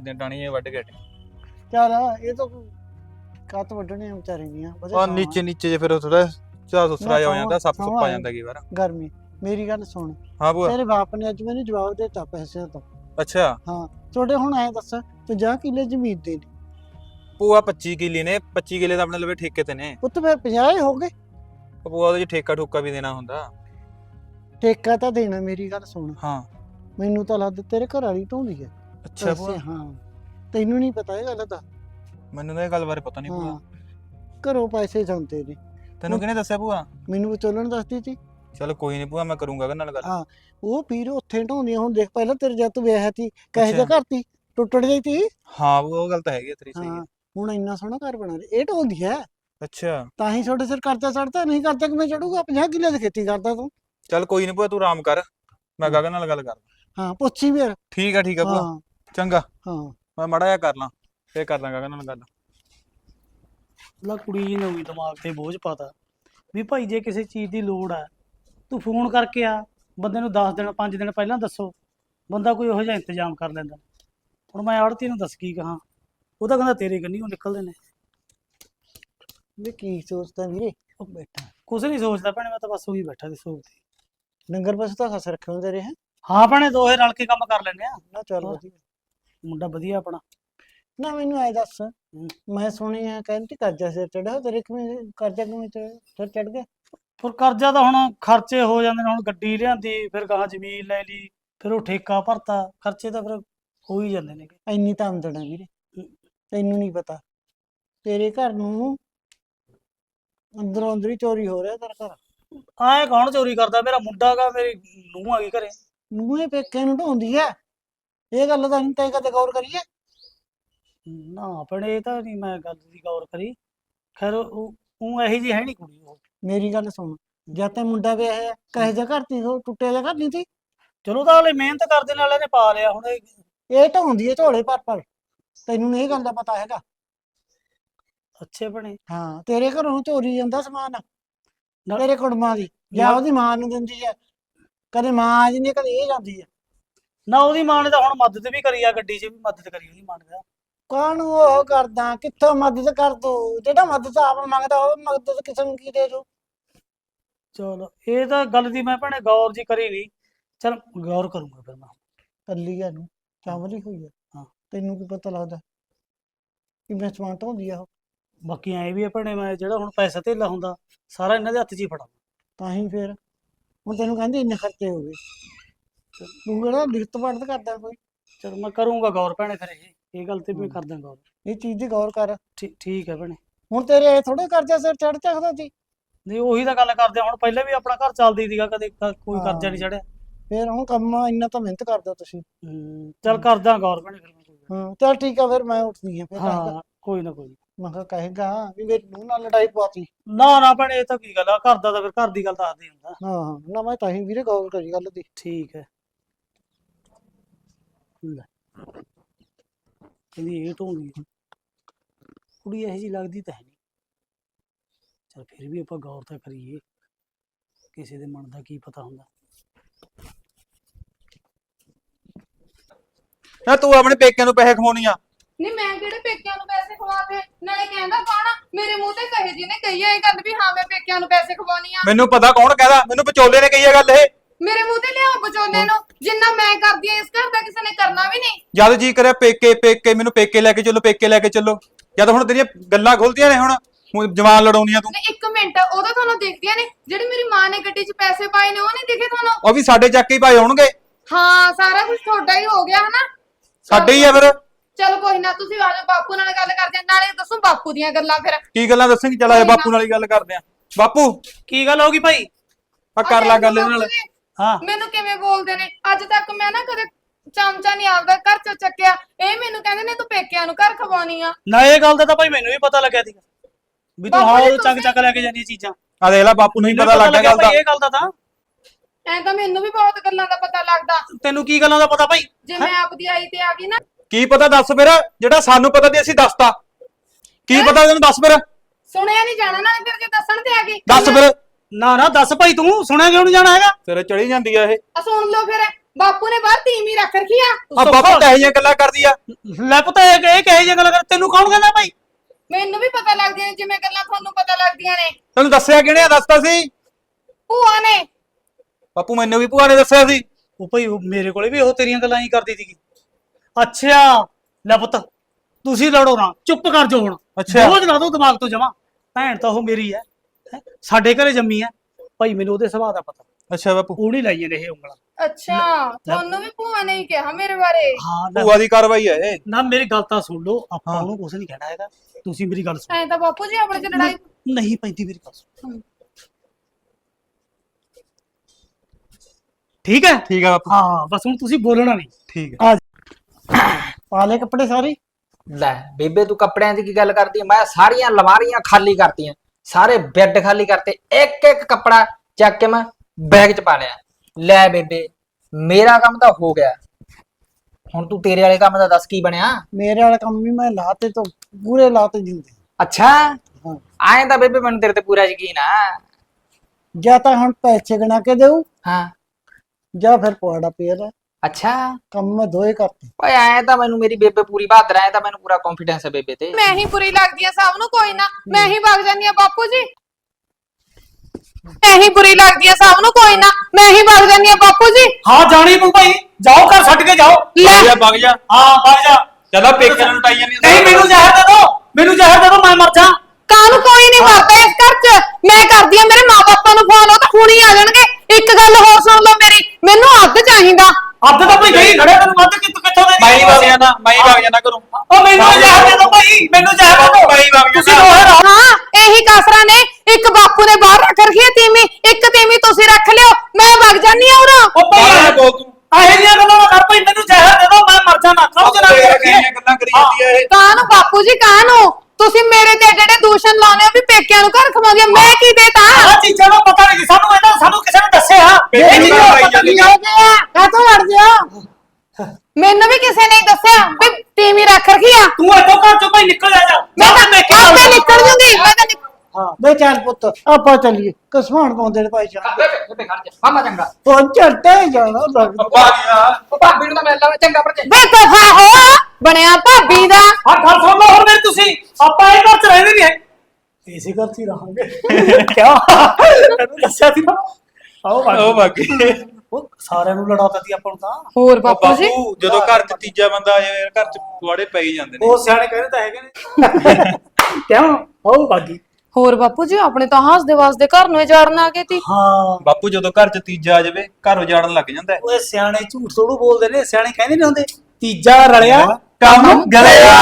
ਦੇ ਟਾਣੀ ਇਹ ਵੱਢ ਕੇ ਹਟੇ। ਚੱਲ ਇਹ ਤਾਂ ਕੱਤ ਵੱਢਣੇ ਆ ਵਿਚਾਰੇ ਦੀਆਂ ਆ। ਨੀਚੇ ਨੀਚੇ ਜੇ ਫਿਰ ਥੋੜਾ ਚਾਹ ਸੁਸਰਾ ਜਾ ਹੋ ਜਾਂਦਾ ਸੱਪ ਸੁੱਪ ਆ ਜਾਂਦਾ ਕਈ ਵਾਰ। ਗਰਮੀ ਮੇਰੀ ਗੱਲ ਸੁਣ। ਹਾਂ ਭੂਆ। ਤੇਰੇ ਬਾਪ ਨੇ ਅੱਜ ਮੈਨੂੰ ਜਵਾਬ ਦਿੱਤਾ ਪੈਸਿਆਂ ਤੋਂ। ਅੱਛਾ। ਤੁਹਾਡੇ ਹੁਣ ਐ ਦੱਸ 50 ਕਿੱਲੇ ਜ਼ਮੀਨ ਦੇ ਨੇ। ਭੂਆ 25 ਕਿੱਲੇ ਨੇ 25 ਕਿੱਲੇ ਤਾਂ ਆਪਣੇ ਲਵੇ ਠੇਕੇ ਤੇ ਨੇ। ਉੱਤ ਫਿਰ 50 ਹੀ ਹੋ ਗਏ। ਉਹ ਭੂਆ ਉਹਦੇ ਚ ਠੇਕਾ ਠੁੱਕਾ ਵੀ ਦੇਣਾ ਹੁੰਦਾ। ਠੇਕਾ ਤਾਂ ਦੇਣਾ ਮੇਰੀ ਗੱਲ ਸੁਣ। ਹਾਂ। ਮੈਨੂੰ ਤਾਂ ਲੱਗਦਾ ਤੇਰੇ ਘਰ ਵਾਲੀ ਢੋਂਦੀ ਹੈ। ਅੱਛਾ ਭੂਆ। ਹਾਂ। ਤੈਨੂੰ ਨਹੀਂ ਪਤਾ ਇਹ ਗੱਲ ਦਾ? ਮੈਨੂੰ ਤਾਂ ਇਹ ਗੱਲ ਬਾਰੇ ਪਤਾ ਨਹੀਂ ਭੂਆ। ਹਾਂ। ਘਰੋਂ ਪੈਸੇ ਜਾਂਦੇ ਨੇ। ਤੈਨੂੰ ਕਿਹਨੇ ਦੱਸਿਆ ਭੂਆ? ਮੈਨੂੰ ਵਿਚੋਲਣ ਦੱਸਦੀ ਸੀ। ਚਲ ਕੋਈ ਨਹੀਂ ਭੂਆ ਮੈਂ ਕਰੂੰਗਾ ਕਿ ਨਾਲ ਗੱਲ। ਹਾਂ। ਉਹ ਵੀਰ ਉੱਥੇ ਢੋਂਦੀਆਂ ਹੁਣ ਦੇਖ ਪਹਿਲਾਂ ਤੇਰੇ ਜੱਤ ਵਿਆਹ ਸੀ ਕਹੇ ਅੱਛਾ। ਘਰ ਤੀ ਟੁੱਟੜ ਗਈ ਤੀ ਹਾਂ ਭੂਆ, ਉਹ ਗੱਲ ਤਾਂ ਹੈਗੀ ਆ ਤੇਰੀ ਸਹੀ ਹਾਂ ਹੁਣ ਇੰਨਾ ਸੋਹਣਾ ਘਰ ਬਣਾ ਰਿਹਾ। ਇਹ ਢੋਂਦੀ ਹੈ? ਅੱਛਾ। ਤਾਂ ਹੀ ਛੋਟੇ ਸਿਰ ਕਰਜ਼ਾ ਚੜਦਾ ਨਹੀਂ ਕਰਜ਼ਾ ਕਿਵੇਂ ਚੜੂਗਾ 50 ਕਿੱਲੇ ਦੀ ਖੇਤੀ ਕਰਦਾ ਤੂੰ। ਚਲ ਕੋਈ ਨਹੀਂ ਭੂਆ ਤੂੰ ਆਰਾਮ ਕਰ। ਮੈਂ ਗਗਨ ਨਾਲ ਗੱਲ ਕਰਦਾ? ਹਾਂ ਪੁੱਛੀ ਵੀਰ ਠੀਕ ਆ ਠੀਕ ਆ ਭੂਆ। ਹਾਂ। ਚੰਗਾ। ਹਾਂ। ਮੈਂ ਮੜਾ ਜਾ ਕਰ ਲਾਂ ਫੇਰ ਕਰ ਲਾਂ ਗਗਨ ਨਾਲ ਗੱਲ। ਲਾ ਕੁੜੀ ਜੀ ਨੇ ਵੀ ਦਿਮਾਗ ਤੇ ਬੋਝ ਪਾਤਾ। ਵੀ ਭਾਈ ਜੇ ਕਿਸੇ ਚੀਜ਼ ਦੀ ਲੋੜ ਆ ਤੂੰ ਫੋਨ ਕਰਕੇ ਆ ਬੰਦੇ ਨੂੰ 10 ਦਿਨ 5 ਦਿਨ ਪਹਿਲਾਂ ਦੱਸੋ। ਬੰਦਾ ਕੋਈ ਉਹੋ ਜਿਹਾ ਇੰਤਜ਼ਾਮ ਕਰ ਲੈਂਦਾ। ਹੁਣ ਮੈਂ ਆੜਤੀ ਨੂੰ ਦੱਸ ਕੀ ਕਹਾਂ। ਉਹ ਤਾਂ ਕਹਿੰਦਾ ਤੇਰੇ ਕੰਨੀ ਉਹ ਨਿਕਲਦੇ ਨੇ। ਵੀ ਕੀ ਸੋਚਦਾ ਵੀਰੇ? ਉਹ ਬੈਠਾ। ਕੁਛ ਨਹੀਂ ਸੋਚਦਾ ਭੈਣੇ ਮੈਂ ਤਾਂ ਬਸ ਉਹੀ ਬੈਠਾ ਤੇ ਸੋਚਦੀ ਡੰਗਰ ਬਸ ਤਾਂ ਖਸ ਰੱਖੇ ਹੁੰਦੇ ਰਹੇ। ਹਾਂ ਭੈਣੇ ਦੋਹੇ ਰਲ ਕੇ ਕੰਮ ਕਰ ਲੈਂਦੇ ਆ। ਨਾ ਚੱਲ। ਵਧੀਆ। ਮੁੰਡਾ ਵਧੀਆ ਆਪਣਾ। ਨਾ ਮੈਨੂੰ ਐ ਦੱਸ ਮੈਂ ਸੁਣਿਆ ਕਹਿੰਦੀ ਕਰਜ਼ਾ ਸਿਰ ਚੜਿਆ ਤੇਰੇ ਕਿਵੇਂ ਕਰਜ਼ਾ ਕਿਵੇਂ ਸਿਰ ਚੜ ਗਿਆ? ਫਿਰ ਕਰਜ਼ਾ ਤਾਂ ਹੁਣ ਖਰਚੇ ਹੋ ਜਾਂਦੇ ਨੇ ਹੁਣ ਗੱਡੀ ਲਿਆਂਦੀ ਫਿਰ ਗਾਂ ਜ਼ਮੀਨ ਲੈ ਲਈ ਫਿਰ ਉਹ ਠੇਕਾ ਭਰਤਾ ਖਰਚੇ ਤਾਂ ਫਿਰ ਹੋ ਹੀ ਜਾਂਦੇ ਨੇ। ਇੰਨੀ ਤਾਂ ਆਮਦਨ ਆ ਵੀਰੇ। ਤੈਨੂੰ ਨਹੀਂ ਪਤਾ। ਤੇਰੇ ਘਰ ਨੂੰ ਅੰਦਰੋਂ ਅੰਦਰ ਹੀ ਚੋਰੀ ਹੋ ਰਿਹਾ ਤੇਰਾ ਘਰ। ਆਏ ਕੌਣ ਚੋਰੀ ਕਰਦਾ? ਮੇਰਾ ਮੁੰਡਾ ਗਾ ਮੇਰੀ ਨੂੰਹ ਆ ਗਈ ਘਰੇ। ਨੂੰਹੇ ਪੇਕੇ ਨੂੰ ਢੋਂਦੀ ਐ ਇਹ ਗੱਲ ਤਾਂ ਨਹੀਂ ਤੈਂ ਕਦੇ ਗੌਰ ਕਰੀਏ। ਨਾ ਆਪਣੇ ਇਹ ਤਾਂ ਨਹੀਂ ਮੈਂ ਗੱਲ ਦੀ ਗੌਰ ਕਰੀ। ਖੈਰ ਉਹ ਉਹ ਇਹੀ ਜੀ ਹੈ ਨਹੀਂ ਕੁੜੀ ਉਹ। ਮੇਰੀ ਗੱਲ ਸੁਣ ਜਦ ਤੇ ਮੁੰਡਾ ਵਿਆਹਿਆ ਕਹੇ ਜਾ ਘਰ ਤੀ ਟੁੱਟਿਆ ਜਾ ਘਰ ਨਹੀਂ ਸੀ? ਚਲੋ ਤਾਂ ਹਲੇ ਮਿਹਨਤ ਕਰਦੇ ਨਾਲ ਇਹਨੇ ਪਾ ਲਿਆ ਹੁਣ ਇਹ। ਢੋਂਦੀ ਐ ਝੋਲੇ ਭਰ ਭਰ ਤੈਨੂੰ ਇਹ ਗੱਲ ਦਾ ਪਤਾ ਹੈਗਾ। ਅੱਛੇ ਬਣੇ ਹਾਂ ਤੇਰੇ ਘਰੋਂ ਚੋਰੀ ਜਾਂਦਾ ਸਮਾਨ ਤੇਰੇ ਕੁੜਮਾਂ ਦੀ ਜਾਂ ਉਹਦੀ ਮਾਂ ਨੂੰ ਦਿੰਦੀ ਐ ਕਦੇ ਮਾਂ ਆ ਜਾਂਦੀ ਕਦੇ ਇਹ ਜਾਂਦੀ ਐ ਨਾ ਉਹਦੀ ਮਾਂ ਨੇ ਤਾਂ ਹੁਣ ਮਦਦ ਵੀ ਕਰੀ ਆ ਗੱਡੀ 'ਚ ਵੀ ਮਦਦ ਕਰੀ ਉਹਦੀ ਮਾਂ ਨੇ ਤਾਂ। ਕਾਹਨੂੰ ਉਹ ਕਰਦਾ? ਕਿੱਥੋਂ ਮਦਦ ਕਰ ਦੂ ਜਿਹੜਾ ਮਦਦ ਆਪ ਮੰਗਦਾ ਉਹ ਮਦਦ ਕਿਸੇ ਨੂੰ ਕੀ ਦੇ ਦੂ? ਚਲੋ ਇਹ ਤਾਂ ਗੱਲ ਦੀ ਮੈਂ ਭੈਣੇ ਗੌਰ ਜੀ ਕਰੀ ਨਹੀਂ। ਚਲ ਗੌਰ ਕਰੂੰਗਾ ਫਿਰ ਮੈਂ। ਕੱਲੀ ਐ ਨੂੰ ਚਾਵਲੀ ਹੋਈ ਐ ਹਾਂ। ਤੈਨੂੰ ਕੀ ਪਤਾ ਲੱਗਦਾ? ਕਿਵੇਂ ਸਮਾਨ ਢੋਂਦੀ ਆ ਉਹ? ਬਾਕੀ ਐ ਵੀ ਆ ਭੈਣੇ ਮੈਂ ਜਿਹੜਾ ਹੁਣ ਪੈਸਾ ਧੇਲਾ ਹੁੰਦਾ ਸਾਰਾ ਇਹਨਾਂ ਦੇ ਹੱਥ 'ਚ ਹੀ ਫੜਾ। ਤਾਂ ਹੀ ਫੇਰ। ਹੁਣ ਤੈਨੂੰ ਕਹਿੰਦੇ ਇੰਨੇ ਖਰਚੇ ਹੋ ਗਏ। ਤੂੰ ਕਿਹੜਾ ਲਿਖਤ ਪੜਤ ਕਰਦਾ ਕੋਈ? ਚਲ ਮੈਂ ਕਰੂੰਗਾ ਗੌਰ ਭੈਣੇ ਫਿਰ ਇਹ ਇਹ ਗੱਲ ਤੇ ਵੀ। ਕਰਦਾ ਗੌਰ। ਇਹ ਚੀਜ਼ ਦੀ ਗੌਰ ਕਰ। ਠੀ- ਠੀਕ ਹੈ ਭੈਣੇ। ਹੁਣ ਤੇਰੇ ਥੋੜੇ ਕਰਜ਼ਾ ਸਿਰ ਚੜ ਚੱਕਦਾ ਸੀ ਨਹੀਂ ਉਹੀ ਤਾਂ ਗੱਲ ਕਰਦੇ ਆ, ਹੁਣ ਪਹਿਲਾਂ ਵੀ ਆਪਣਾ ਘਰ ਚੱਲਦੀ ਸੀਗਾ ਕਦੇ ਕ- ਕੋਈ ਕਰਜ਼ਾ ਨਹੀਂ ਹਾਂ। ਚੜਿਆ ਫੇਰ ਹੁਣ ਕੰਮ ਇੰਨਾ ਤਾਂ ਮਿਹਨਤ ਕਰਦਾ ਤੁਸੀਂ। ਚਲ ਕਰਦਾ ਗੌਰ ਭੈਣੇ ਫਿਰ ਮੈਂ ਕੋਈ ਗੱਲ ਹਾਂ ਚੱਲ ਠੀਕ ਆ ਫਿਰ ਮੈਂ ਉੱਠਦੀ ਆ ਫਿਰ। ਹਾਂ ਕੋਈ ਨਾ ਕੋਈ ਨੀ। ਮੈਂ ਕਿਹਾ ਕਹੇਗਾ ਵੀ ਮੇਰੀ ਨੂੰਹ ਨਾਲ ਲੜਾਈ ਪਵਾਤੀ। ਨਾ ਨਾ ਭੈਣੇ ਇਹ ਤਾਂ ਕੀ ਗੱਲ ਆ ਘਰ ਦਾ ਤਾਂ ਫਿਰ ਘਰ ਦੀ ਗੱਲ ਦੱਸਦੇ ਹੁੰਦਾ। ਹਾਂ ਹਾਂ ਨਾ ਮੈਂ ਤਾਂ ਹੀ ਵੀਰੇ ਗੌਰ ਕਰੀ ਗੱਲ ਦੀ। ਠੀਕ ਹੈ। ਲੈ ਕਹਿੰਦੀ ਇਹ ਢੋਂਦੀ। ਕੁੜੀ ਇਹੋ ਜੀ ਲੱਗਦੀ ਤਾਂ ਹੈ ਨਹੀਂ ਚਲ ਫਿਰ ਵੀ ਆਪਾਂ ਗੌਰ ਤਾਂ ਕਰੀਏ ਕਿਸੇ ਦੇ ਮਨ ਦਾ ਕੀ ਪਤਾ ਹੁੰਦਾ। ਨਾ ਤੂੰ ਆਪਣੇ ਪੇਕਿਆਂ ਨੂੰ ਪੈਸੇ ਖਵਾਉਣੀ ਆ। ਨਹੀਂ ਮੈਂ ਕਿਹੜੇ ਪੇਕਿਆਂ ਨੂੰ ਪੈਸੇ ਖਵਾਤੇ ਨਾਲੇ ਕਹਿੰਦਾ ਕੌਣ? ਮੇਰੇ ਮੂੰਹ ਤੇ ਕਹੇ ਜੀ ਨੇ ਕਹੀ ਆ ਇਹ ਗੱਲ ਵੀ ਹਾਂ ਮੈਂ ਪੇਕਿਆਂ ਨੂੰ ਪੈਸੇ ਖਵਾਉਣੀ ਆ। ਮੈਨੂੰ ਪਤਾ ਕੌਣ ਕਹਦਾ ਮੈਨੂੰ ਵਿਚੋਲੇ ਨੇ ਕਹੀ ਆ ਗੱਲ ਇਹ। ਮੇਰੇ ਮੂੰਹ ਤੇ ਲਿਆਓ ਬਚੋਲੇ ਨੂੰ। ਜਿੰਨਾ ਮੈਂ ਕਰਦੀ ਆ ਇਸ ਘਰ ਦਾ ਕਿਸੇ ਨੇ ਕਰਨਾ ਵੀ ਨਹੀਂ। ਜਦ ਜੀ ਕਰਿਆ ਪੇਕੇ ਪੇਕੇ ਮੈਨੂੰ ਪੇਕੇ ਲੈ ਕੇ ਚੱਲੋ ਪੇਕੇ ਲੈ ਕੇ ਚੱਲੋ। ਜਦ ਹੁਣ ਤੇਰੀਆਂ ਗੱਲਾਂ ਖੁੱਲਦੀਆਂ ਨੇ ਹੁਣ ਹੁਣ ਜਵਾਨ ਲੜਾਉਣੀਆਂ ਤੂੰ। ਨਹੀਂ ਇੱਕ ਮਿੰਟ ਉਦੋਂ ਤੁਹਾਨੂੰ ਦਿਖਦੀਆਂ ਨੇ। ਜਿਹੜੀ ਮੇਰੀ ਮਾਂ ਨੇ ਗੱਡੀ 'ਚ ਪੈਸੇ ਪਾਏ ਨੇ ਉਹ ਨਹੀਂ ਦਿਖੇ ਤੁਹਾਨੂੰ? ਉਹ ਵੀ ਸਾਡੇ ਚੱਕ ਕੇ ਹੀ ਭਾਈ ਆਉਣਗੇ ਹਾਂ ਸਾਰਾ ਕੁਝ ਤੁਹਾਡਾ ਹੀ ਹੋ ਗਿਆ ਹਨਾ? ਸਾਡੇ ਹੀ ਆ ਫਿਰ। ਚਲੋ ਕੋਈ ਨਾ ਤੁਸੀਂ ਆ ਜਾਓ ਬਾਪੂ ਨਾਲ ਗੱਲ ਕਰਦੇ ਆ ਨਾਲੇ ਦੱਸੋ ਬਾਪੂ ਦੀਆਂ ਗੱਲਾਂ ਫਿਰ। ਕੀ ਗੱਲਾਂ ਦੱਸੇਂਗੀ ਚਲ ਆਏ ਬਾਪੂ ਨਾਲ ਹੀ ਗੱਲ ਕਰਦੇ ਆ ਬਾਪੂ! ਕੀ ਗੱਲ ਹੋ ਗਈ ਭਾਈ? ਆ ਕਰ ਲੈ ਗੱਲ ਇਹਦੇ ਨਾਲ। ਹਾਂ। ਮੈਨੂੰ ਕਿਵੇਂ ਬੋਲਦੇ ਨੇ? ਅੱਜ ਤੱਕ ਮੈਂ ਨਾ ਕਦੇ ਚਮਚਾ ਨਹੀਂ ਆਪਦਾ ਘਰ ਚੋਂ ਚੱਕਿਆ। ਇਹ ਮੈਨੂੰ ਕਹਿੰਦੇ ਨੇ ਤੂੰ ਪੇਕਿਆਂ ਨੂੰ ਘਰ ਖਵਾਉਣੀ ਆ। ਨਾ ਇਹ ਗੱਲ ਦਾ ਤਾਂ ਭਾਈ ਮੈਨੂੰ ਵੀ ਪਤਾ ਲੱਗਿਆ ਸੀਗਾ ਵੀ ਤੂੰ ਬਾਪੂ ਹਾਂ ਜੀ ਉਹ ਚੱਕ ਲੈ ਕੇ ਜਾਂਦੀ ਚੀਜ਼ਾਂ। ਆ ਦੇਖ ਲੈ ਬਾਪੂ ਨੂੰ ਹੀ ਮੈਨੂੰ ਪਤਾ ਲੱਗ ਗਿਆ ਗੱਲ ਦਾ। ਭਾਈ ਇਹ ਗੱਲ ਦਾ ਤਾਂ। ਐਂ ਤਾਂ ਮੈਨੂੰ ਵੀ ਬਹੁਤ ਗੱਲਾਂ ਦਾ ਪਤਾ ਲੱਗਦਾ। ਤੈਨੂੰ ਕੀ ਗੱਲਾਂ ਦਾ ਪਤਾ ਭਾਈ? ਜੇ ਮੈਂ ਆਪਦੀ ਆਈ ਤੇ ਆ ਗਈ ਨਾ। ਕੀ ਪਤਾ ਦੱਸ ਫਿਰ ਜਿਹੜਾ ਸਾਨੂੰ ਪਤਾ ਤੇ ਅਸੀਂ ਦੱਸਤਾ। ਕੀ ਪਤਾ ਤੈਨੂੰ ਦੱਸ ਫਿਰ? ਸੁਣਿਆ ਨਹੀਂ ਜਾਣਾ ਨਾ ਫਿਰ ਜੇ ਦੱਸਣ ਤੇ ਆ ਗਈ ਦੱਸ ਫਿਰ। ਨਾ ਨਾ ਦੱਸ ਭਾਈ ਤੂੰ ਸੁਣਿਆ ਕਿਉਂ ਨਹੀਂ ਜਾਣਾ ਹੈਗਾ? ਤੇਰੇ ਚੜੀ ਜਾਂਦੀ ਆ ਇਹ। ਆ ਸੁਣ ਲਓ ਫਿਰ ਬਾਪੂ ਨੇ ਬਾਹਰ ਤੀਵੀਂ ਰੱਖ ਰੱਖੀ ਆ। ਆ ਬਾਪੂ ਤਾਂ ਇਹ ਜਿਹੀਆਂ ਗੱਲਾਂ ਕਰਦੀ ਆ? ਲੈ ਪੁੱਤ ਇਹ ਇਹ ਕਹੇ ਜੇ ਗੱਲ ਕਰ ਤੈਨੂੰ ਕੌਣ ਕਹਿੰਦਾ ਭਾਈ? ਮੈਨੂੰ ਵੀ ਪਤਾ ਲੱਗਦੀਆਂ ਨੇ ਜਿਵੇਂ ਗੱਲਾਂ ਤੁਹਾਨੂੰ ਪਤਾ ਲੱਗਦੀਆਂ ਨੇ। ਤੈਨੂੰ ਦੱਸਿਆ ਕਿਹਨੇ ਆ ਦੱਸਤਾ ਸੀ? ਭੂਆ ਨੇ। ਬਾਪੂ ਮੈਨੂੰ ਵੀ ਭੂਆ ਨੇ ਦੱਸਿਆ ਸੀ। ਉਹ ਭਾਈ ਉਹ ਮੇਰੇ ਕੋਲੇ ਵੀ ਉਹ ਤੇਰੀਆਂ ਗੱਲਾਂ ਹੀ ਕਰਦੀ ਸੀਗੀ। ਅੱਛਾ ਲੈ ਪੁੱਤ ਤੁਸੀਂ ਲੜੋ ਨਾ ਚੁੱਪ ਕਰ ਜਾਓ ਹੁਣ। ਅੱਛਾ। ਬੋਝ ਲਾ ਦੋ ਦਿਮਾਗ ਤੋਂ ਜਮਾ। ਭੈਣ ਤਾਂ ਉਹ ਮੇਰੀ ਹੈ ਹੈਂ? ਸਾਡੇ ਘਰੇ ਜੰਮੀ ਹੈ ਭਾਈ ਮੈਨੂੰ ਉਹਦੇ ਸੁਭਾਅ ਦਾ ਪਤਾ। ਅੱਛਾ ਬਾਪੂ। ਉਹ ਨਹੀਂ ਲਾਈਆਂ ਨੇ ਇਹ ਉਂਗਲਾਂ। ਅੱਛਾ ਤੁਹਾਨੂੰ ਵੀ ਭੂਆ ਨੇ ਹੀ ਕਿਹਾ ਮੇਰੇ ਬਾਰੇ? ਹਾਂ ਭੂਆ ਦੀ ਕਾਰਵਾਈ ਆ ਇਹ। ਨਾ ਮੇਰੀ ਗੱਲ ਤਾਂ ਸੁਣ ਲਓ। ਆਪਾਂ ਹਾਂ। ਉਹਨੂੰ ਕੁਝ ਨਹੀਂ ਕਹਿਣਾ ਹੈਗਾ। ਤੁਸੀਂ ਮੇਰੀ ਗੱਲ ਸੁਣੋ। ਐਂ ਤਾਂ ਬਾਪੂ ਜੀ ਆਪਣੇ ਚ ਲੜਾਈ ਨਹੀਂ ਪੈਂਦੀ ਮੇਰੀ ਗੱਲ ਸੁਣੋ। ਹਮ। ਠੀਕ ਹੈ? ਠੀਕ ਆ ਬਾਪੂ। ਹਾਂ ਬਸ ਹੁਣ ਤੁਸੀਂ ਬੋਲਣਾ ਨਹੀਂ। ਠੀਕ ਆ ਪਾ ਲੈ ਕੱਪੜੇ ਸਾਰੇ। ਲੈ ਬੇਬੇ ਤੂੰ ਕੱਪੜਿਆਂ ਦੀ ਕੀ ਗੱਲ ਕਰਦੀ? ਹੈ? ਮੈਂ ਸਾਰੀਆਂ ਲਮਾਰੀਆਂ ਖਾਲੀ ਕਰਤੀਆਂ। ਸਾਰੇ ਬੈੱਡ ਖਾਲੀ ਕਰਤੇ ਇੱਕ ਇੱਕ ਕੱਪੜਾ ਚੱਕ ਕੇ ਮੈਂ ਬੈਗ 'ਚ ਪਾ ਲਿਆ। ਲੈ ਬੇਬੇ ਮੇਰਾ ਕੰਮ ਤਾਂ ਹੋ ਗਿਆ। ਹੁਣ ਤੂੰ ਤੇਰੇ ਵਾਲੇ ਕੰਮ ਦਾ ਦੱਸ ਕੀ ਬਣਿਆ? ਮੇਰੇ ਵਾਲਾ ਕੰਮ ਵੀ ਮੈਂ ਲਾਤੇ ਤੋਂ ਪੂਰੇ ਲਾਤੇ ਦਿੰਦੇ ਅੱਛਾ? ਹਾਂ। ਆਏ ਤਾਂ ਬੇਬੇ ਮੈਨੂੰ ਤੇਰੇ ਤੇ ਪੂਰਾ ਯਕੀਨ ਆ। ਜਾਂ ਤਾਂ ਹੁਣ ਪੈਸੇ ਗਣਾ ਕੇ ਦੇਊ ਹਾਂ। ਜਾਂ ਫਿਰ ਪਵਾੜਾ ਪੇਰ ਅੱਛਾ। ਕੰਮ ਮੈਂ ਦੋਏ ਕਰਤੇ। ਓਏ ਆਏ ਤਾਂ ਮੈਨੂੰ ਮੇਰੀ ਬੇਬੇ ਪੂਰੀ ਬਹਾਦਰ ਆਏ ਤਾਂ ਮੈਨੂੰ ਪੂਰਾ ਕੌਨਫੀਡੈਂਸ ਹੈ ਬੇਬੇ ਤੇ। ਮੈਂ ਹੀ ਬੁਰੀ ਲੱਗਦੀ ਆ ਸਭ ਨੂੰ ਕੋਈ ਨਾ। ਮੈਂ ਹੀ ਵਗ ਜਾਂਦੀ ਆ ਬਾਪੂ ਜੀ। ਮੈਂ ਹੀ ਬੁਰੀ ਲੱਗਦੀ ਆ ਸਭ ਨੂੰ ਕੋਈ ਨਾ। ਮੈਂ ਹੀ ਵਗ ਜਾਂਦੀ ਆ ਬਾਪੂ ਜੀ। ਹਾਂ ਜਾਣੀ ਤੂੰ ਭਾਈ। ਜਾਓ ਘਰ ਛੱਡ ਕੇ ਜਾਓ। ਲੈ। ਜਾ ਵਗ ਜਾ। ਹਾਂ ਵਗ ਜਾ। ਚਲਾ ਪੇਕੇ ਨੂੰ ਟਾਈ ਜਾਂਦੀ ਨਹੀਂ ਮੈਨੂੰ ਜ਼ਹਿਰ ਦੇ ਦੋ। ਮੈਨੂੰ ਜ਼ਹਿਰ ਦੇ ਦੋ ਮੈਂ ਮਰ ਜਾ। ਕਾਹਨੂੰ ਕੋਈ ਨਹੀਂ ਮਰਦਾ ਇਸ ਘਰ 'ਚ? ਮੈਂ ਕਰਦੀ ਆ ਮੇਰੇ ਮਾਪਿਆਂ ਨੂੰ ਫੋਨ ਉਹ ਤਾਂ ਹੁਣੀ ਆ ਜਾਣਗੇ। ਇੱਕ ਗੱਲ ਹੋਰ ਸੁਣ ਲਓ ਮੇਰੀ। ਮੈਨੂੰ ਅੱਧ ਚਾਹੀਦਾ। ਅੱਧ ਤਾਂ ਭਾਈ ਗਈ ਖੜੇ ਤੈਨੂੰ ਵੱਧ ਕਿ ਤੂੰ ਕਿੱਥੋਂ ਦੇ ਮੈਂ ਹੀ ਵਗ ਜਾਣਾ ਮੈਂ ਹੀ ਵਗ ਜਾਣਾ ਘਰੋਂ। ਉਹ ਮੈਨੂੰ ਜ਼ਹਿਰ ਦੇ ਦੋ ਭਾਈ ਮੈਨੂੰ ਜ਼ਹਿਰ ਦੇ ਦੋ ਮੈਂ ਹੀ ਵਗ ਤੁਸੀਂ ਜਾਣਾ ਦੋਹੇ ਰਹੋ ਹਾਂ ਇਹੀ ਕਾਸਰਾ ਨੇ ਇੱਕ ਬਾਪੂ ਨੇ ਬਾਹਰ ਰੱਖ ਰੱਖੀ ਆ ਤੀਵੀਂ ਇੱਕ ਤੀਵੀਂ ਤੁਸੀਂ ਰੱਖ ਲਿਓ ਮੈਂ ਵਗ ਜਾਂਦੀ ਆ ਉਰੋਂ। ਉਹ ਬਾਹਰ ਭਾਈ ਬੋਲ ਤੂੰ। ਆਹੇ ਦੀਆਂ ਗੱਲਾਂ ਨਾ ਕਰ ਭਾਈ ਮੈਨੂੰ ਜ਼ਹਿਰ ਦੇ ਦੋ ਮੈਂ ਮਰ ਜਾਣਾ। ਕਹੋ ਜਨਾਬ ਤੇਰੇ ਕਿਹੜੀਆਂ ਗੱਲਾਂ ਕਰੀ ਜਾਂਦੀ ਆ ਇਹ। ਕਾਹਨੂੰ ਬਾਪੂ ਜੀ ਕਾਹਨੂੰ? ਤੁਸੀਂ ਮੇਰੇ ਤੇ ਜਿਹੜੇ ਦੂਸ਼ਣ ਲਾਉਨੇ ਹੋ ਵੀ ਪੇਕਿਆਂ ਨੂੰ ਘਰ ਖਵਾਉਂਦੀ ਆ ਮੈਂ ਕੀ ਦੇਤਾ? ਆਹ ਚੀਜ਼ਾਂ ਦਾ ਪਤਾ ਨਹੀਂ ਸਾਨੂੰ ਇਹਦਾ ਸਾਨੂੰ ਕਿਸੇ ਨੇ ਦੱਸਿਆ ਇਹ ਨੂੰ ਚੀਜ਼ਾਂ ਪਤਾ ਜਾਂਦੀ ਨਹੀਂ ਆ। ਆ ਕਾਹਤੋਂ ਲੜ ਗਿਆ ਮੈਨੂੰ ਵੀ ਕਿਸੇ ਨੇ ਦੱਸਿਆ ਵੀ ਤੀਵੀਂ ਰੱਖ ਰੱਖੀ ਆ। ਤੂੰ ਇੱਥੋਂ ਘਰ ਚੋਂ ਭਾਈ ਨਿਕਲ ਜਾ ਜਾ। ਮੈਂ ਤਾਂ ਮੈਂ ਆਪੇ ਨਿਕਲ ਜੂਗੀ ਮੈਂ ਤਾਂ ਨਿਕ- ਹਾਂ। ਬੇ ਚੱਲ ਪੁੱਤ ਆਪਾਂ ਚੱਲੀਏ। ਕਸਮਾਨ ਪਾਉਂਦੇ ਨੇ ਭਾਈ ਜਾਨ ਬੇਬੇ ਬੇਬੇ ਖੜ ਜਾ। ਮਾਮਾ ਚੰਗਾ। ਉਹ ਝੱਟੇ ਜਾਣਾ ਲੱਗਦਾ ਅੱਬਾ ਗਿਆ ਉਹ ਭਾਬੀ ਨੂੰ ਤਾਂ ਮਿਲ ਲਾ ਚੰਗਾ ਪਰ ਵੇ ਦਫਾ ਹੋ ਬਣਿਆ ਭਾਬੀ ਦਾ। ਹਾਂ ਘਰ ਸੁਣ ਲਓ ਹੁਣ ਮੇਰੇ ਤੁਸੀਂ। ਆਪਾਂ ਇਹ ਘਰ ਚ ਰਹਿੰਦੇ ਨਹੀਂ ਹੈ ਇਸੇ ਘਰ ਚ ਹੀ ਰਹਾਂਗੇ। ਕਿਆ? ਤੈਨੂੰ ਦੱਸਿਆ ਸੀ ਨਾ। ਆਓ ਉਹ ਵਗ ਗਏ ਉਹ ਸਾਰਿਆਂ ਨੂੰ ਲੜਾਤਾ ਸੀ ਆਪਾਂ ਨੂੰ ਤਾਂ। ਹੋਰ ਬਾਪੂ ਜੀ? ਬਾਪੂ ਜਦੋਂ ਘਰ 'ਚ ਤੀਜਾ ਬੰਦਾ ਆ ਜਾਵੇ ਘਰ 'ਚ ਪੁਆੜੇ ਪੈ ਹੀ ਜਾਂਦੇ ਨੇ। ਉਹ ਸਿਆਣੇ ਕਹਿੰਦੇ ਤਾਂ ਹੈਗੇ ਨੇ। ਕਿਉਂ? ਆਓ ਬਾਗੀ। ਹੋਰ ਬਾਪੂ ਜੀ ਆਪਣੇ ਤਾਂ ਹੱਸਦੇ ਵਾਸਦੇ ਘਰ ਨੂੰ ਜਾੜਨ ਆ ਗਏ ਤੀ ਹਾਂ। ਬਾਪੂ ਜਦੋਂ ਘਰ 'ਚ ਤੀਜਾ ਆ ਜਾਵੇ ਘਰ ਉਜਾੜਨ ਲੱਗ ਜਾਂਦਾ ਹੈ। ਓਏ ਸਿਆਣੇ ਝੂਠ ਥੋੜੂ ਬੋਲਦੇ ਨੇ ਸਿਆਣੇ ਕਹਿੰਦੇ ਨੇ ਹੁੰਦੇ ਤੀਜਾ ਰਲਿਆ ਕੰਮ ਗਲਿਆ।